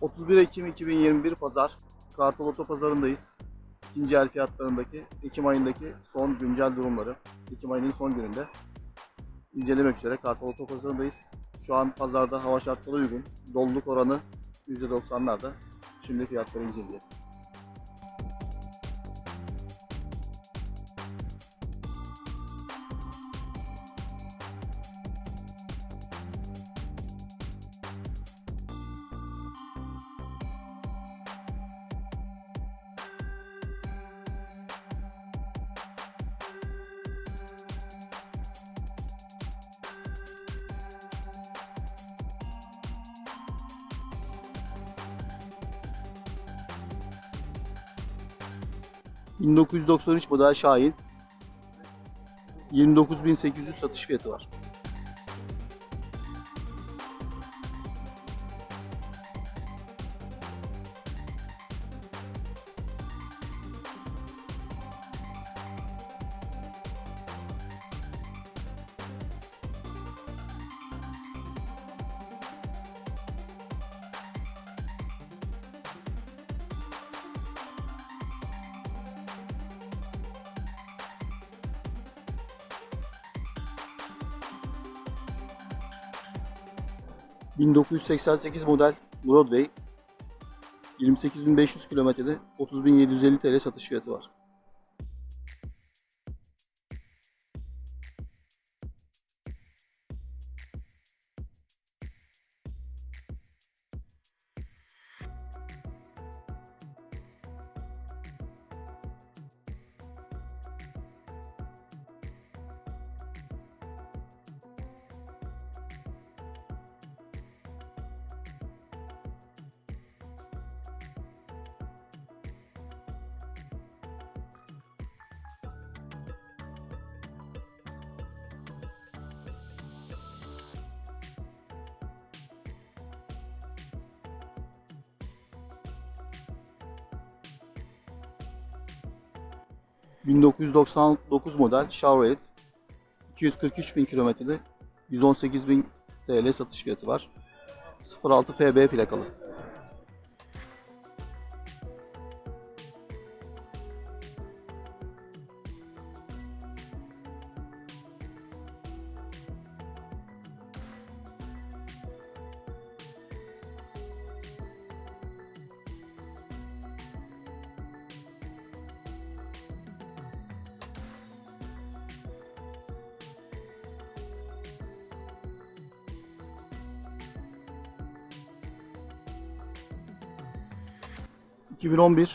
31 Ekim 2021 Pazar. Kartal Oto Pazarı'ndayız. İkinci el fiyatlarındaki Ekim ayındaki son güncel durumları. Ekim ayının son gününde incelemek üzere Kartal Oto Pazarı'ndayız. Şu an pazarda hava şartları uygun. Doluluk oranı %90'larda. Şimdi fiyatları inceleyeceğiz. ...1993 model Şahin... ...29.800 satış fiyatı var. ...1988 model Broadway... ...28.500 kilometrede 30.750 TL satış fiyatı var. ...1999 model Chevrolet... ...243.000 kilometrede... ...118.000 TL satış fiyatı var. 06 FB plakalı. ...2011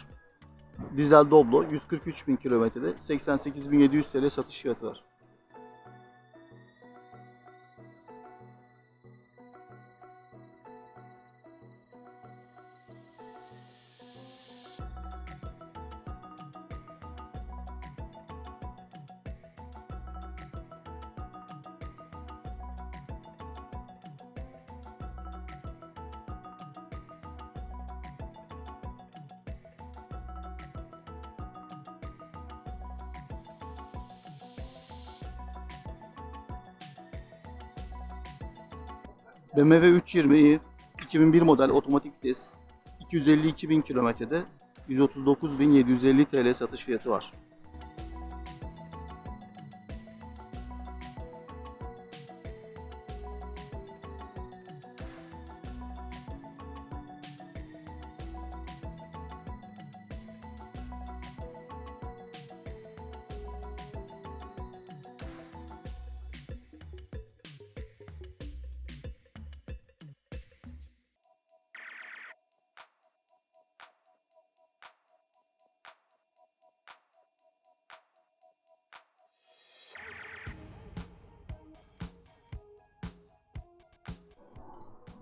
dizel Doblo 143.000 kilometrede 88.700 TL satış fiyatı var. BMW 320i 2001 model otomatik vites 252.000 kilometrede 139.750 TL satış fiyatı var.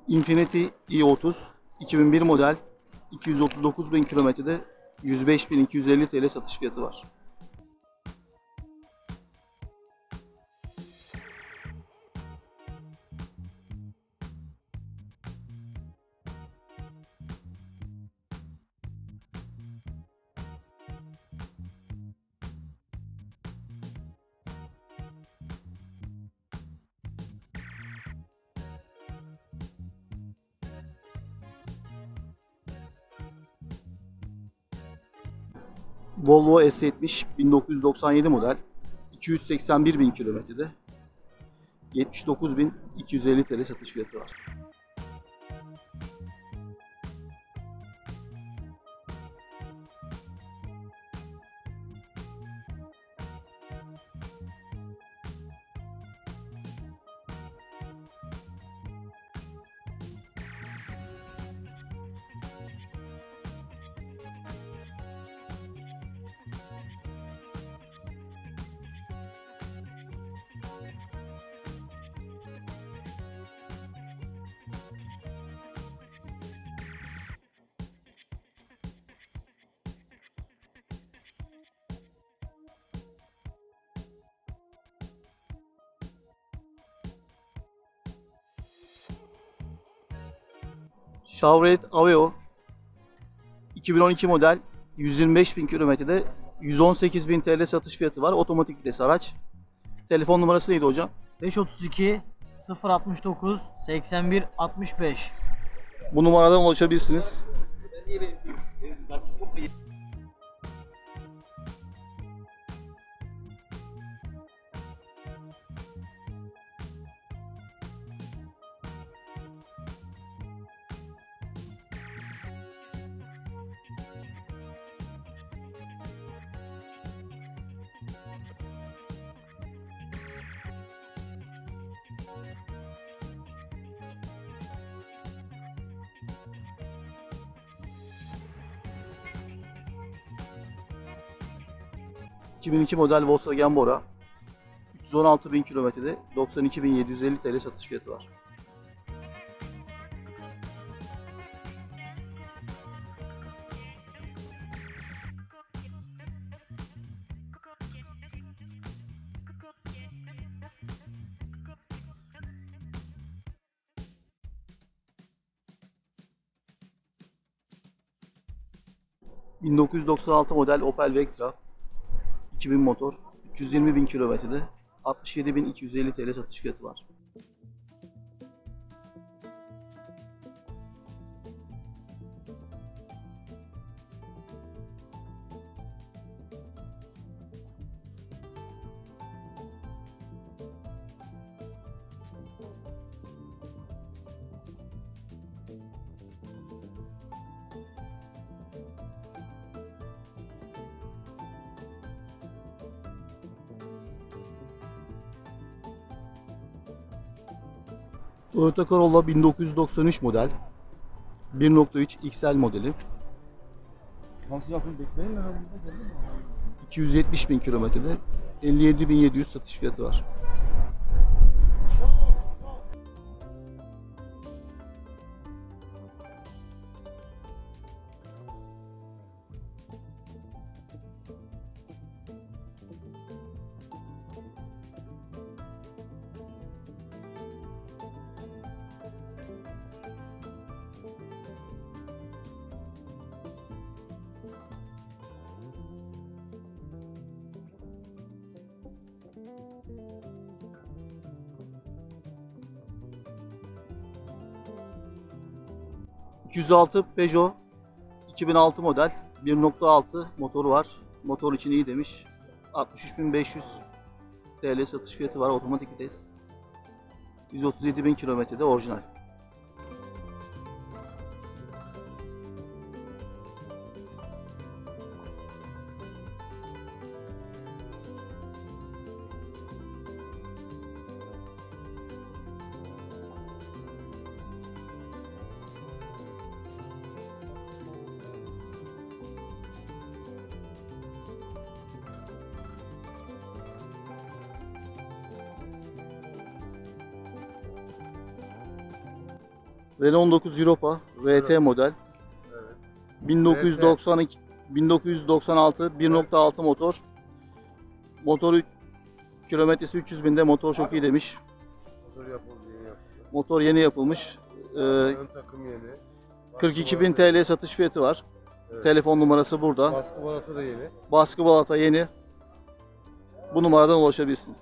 Infiniti i30 2001 model 239.000 kilometrede 105.250 TL satış fiyatı var. Volvo S70 1997 model 281 bin kilometrede 79.250 TL satış fiyatı var. Chevrolet Aveo 2012 model 125 bin kilometrede 118 bin TL satış fiyatı var. Otomatik vites araç. Telefon numarası neydi hocam? 532 069 81 65 Bu numaradan ulaşabilirsiniz. 2002 model Volkswagen Bora 316 bin kilometrede 92.750 TL satış fiyatı var. ...1996 model Opel Vectra 2000 motor, 320 bin kilometrede 67.250 TL satış fiyatı var. Toyota Corolla 1993 model 1.3 XL modeli Nasıl yapayım bekleyin lan burada geldi mi? 270 bin kilometrede 57.700 satış fiyatı var. ...206 Peugeot 2006 model 1.6 motoru var. Motor için iyi demiş. 63.500 TL satış fiyatı var otomatik vites. 137.000 kilometrede orijinal. Renault 19 Europa RT model. Evet. 1992 1996 1.6 motor. Motor üç- kilometresi 300 binde motor çok iyi demiş. Motor yapıldı yeni yapıldı. Motor yeni yapılmış. Ee, Ön takım yeni. 42 bin TL satış fiyatı var. Evet. Telefon numarası burada. Baskı baratı da yeni. Baskı balata yeni. Bu numaradan ulaşabilirsiniz.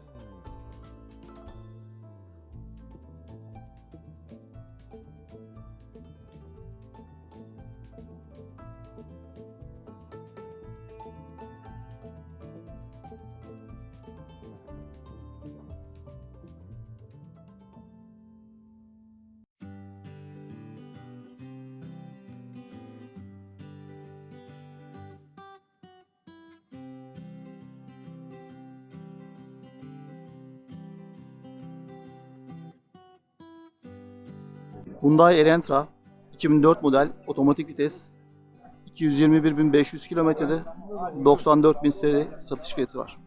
Hyundai Elantra 2004 model otomatik vites 221.500 kilometrede 94.000 TL satış fiyatı var.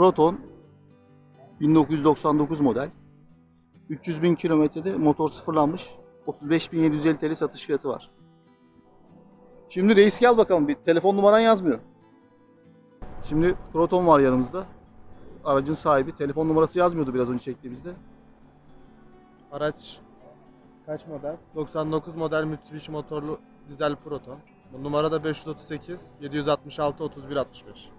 Proton 1999 model 300 bin kilometrede motor sıfırlanmış 35.750 TL satış fiyatı var. Şimdi reis gel bakalım bir telefon numaran yazmıyor. Şimdi Proton var yanımızda. Aracın sahibi telefon numarası yazmıyordu biraz önce çektiğimizde. Araç kaç model? 99 model Mitsubishi motorlu dizel Proton. Bu numara da 538 766 31 65.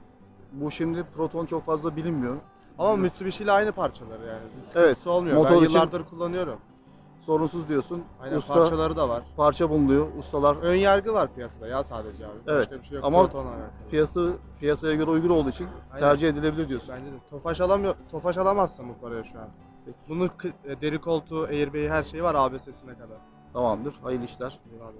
Bu şimdi Proton çok fazla bilinmiyor. Ama Mitsubishi ile aynı parçaları yani. Bir sıkıntısı Evet, olmuyor. motor ben için- yıllardır kullanıyorum. Sorunsuz diyorsun. Aynen Usta parçaları da var. parça bulunuyor. Ustalar Ön yargı var piyasada ya sadece abi. Evet, Başka bir şey yok. ama Proton'la alakalı. piyasaya göre uygun olduğu için Aynen. tercih edilebilir diyorsun. Bence de. Tofaş alamıyor. Tofaş alamazsın bu paraya şu an. Peki. Bunun kı- e, deri koltuğu, airbag'i her şeyi var ABS'sine kadar. Tamamdır. Hayırlı işler. Eyvallah.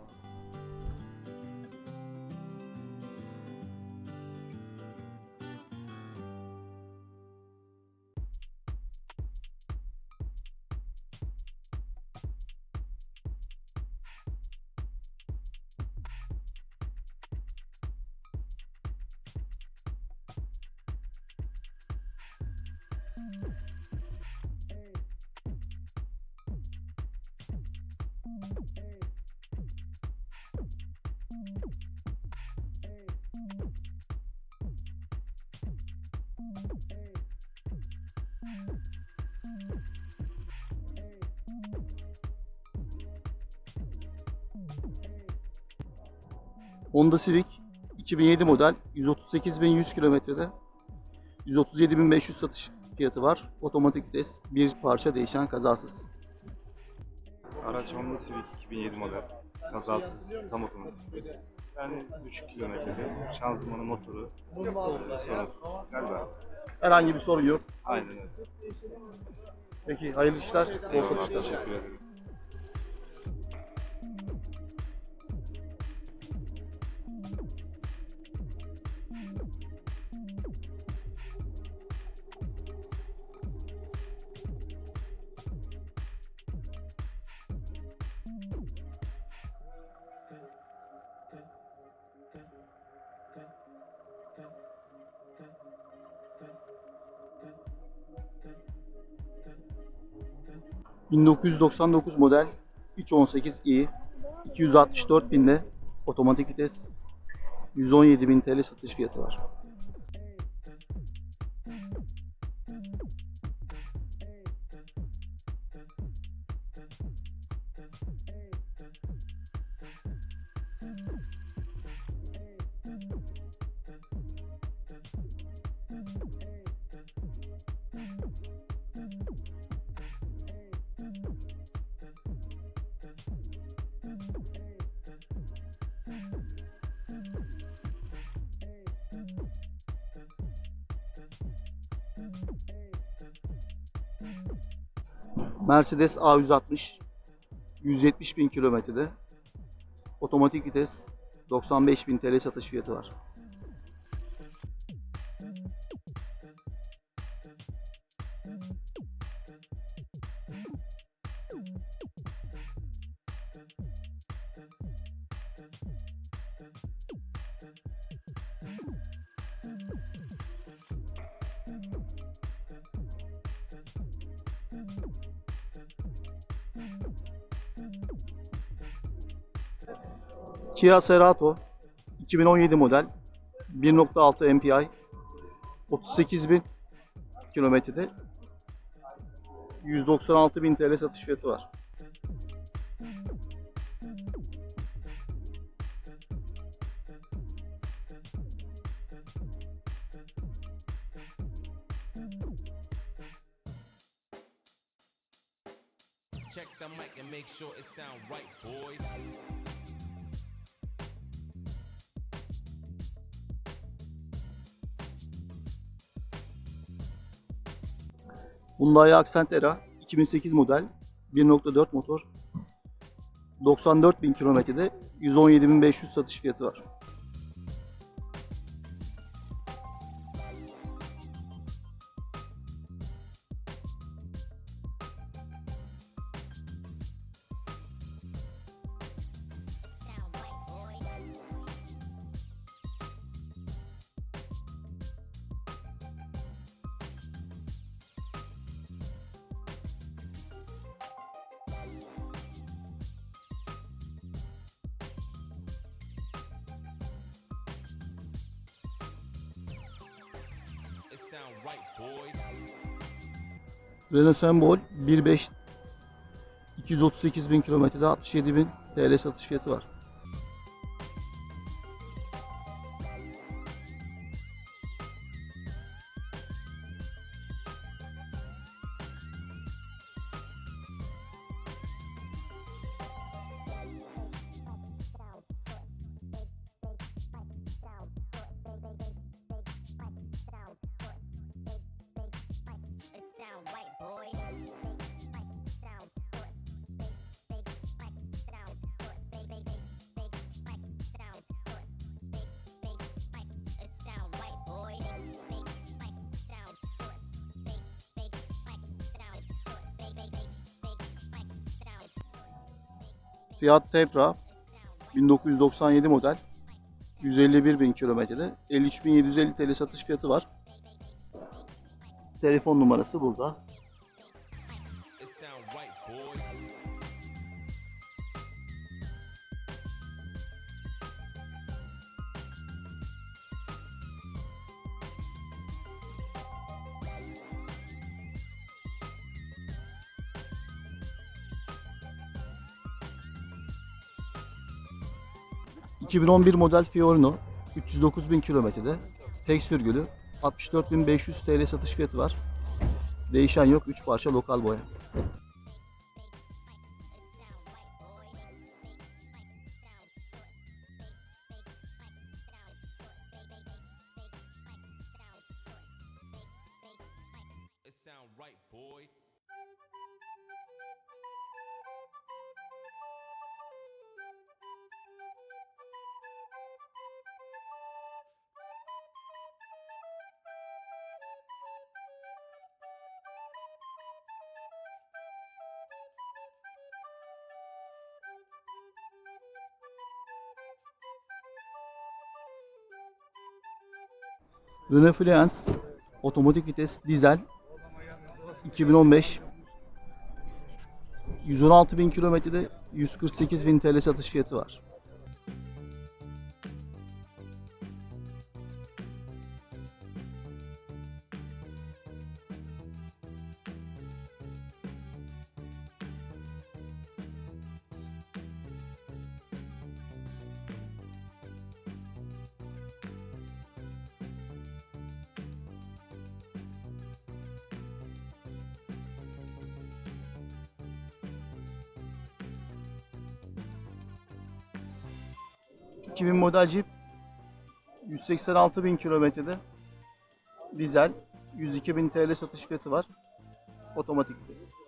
Honda Civic 2007 model 138.100 kilometrede 137.500 satış fiyatı var. Otomatik vites, bir parça değişen kazasız. Araç Honda Civic 2007 model. Kazasız, tam otomatik vites. Yani 3 kilometrede şanzımanı, motoru sorunsuz. Galiba. Herhangi bir sorun yok. Aynen öyle. Peki hayırlı işler, bol satışlar. teşekkür ederim. 1999 model 318i 264 binde otomatik vites 117.000 TL satış fiyatı var. Mercedes A160 170 bin kilometrede otomatik vites 95 bin TL satış fiyatı var. Kia Cerato 2017 model 1.6 MPI 38 bin kilometrede 196 bin TL satış fiyatı var. Hyundai Accent Era 2008 model 1.4 motor 94 bin kilometrede 117.500 satış fiyatı var. Renault Sembol 1.5 238 bin kilometrede 67 bin TL satış fiyatı var. Fiat Tepra 1997 model 151 bin kilometrede 53.750 TL satış fiyatı var. Telefon numarası burada. 2011 model Fiorino 309 bin kilometrede tek sürgülü 64.500 TL satış fiyatı var. Değişen yok 3 parça lokal boya. Renault Fluence otomatik vites dizel 2015 116 bin kilometrede 148 bin TL satış fiyatı var. ...2000 model Jeep... ...186 bin kilometrede... ...dizel... ...102 bin TL satış fiyatı var... ...otomatik vites.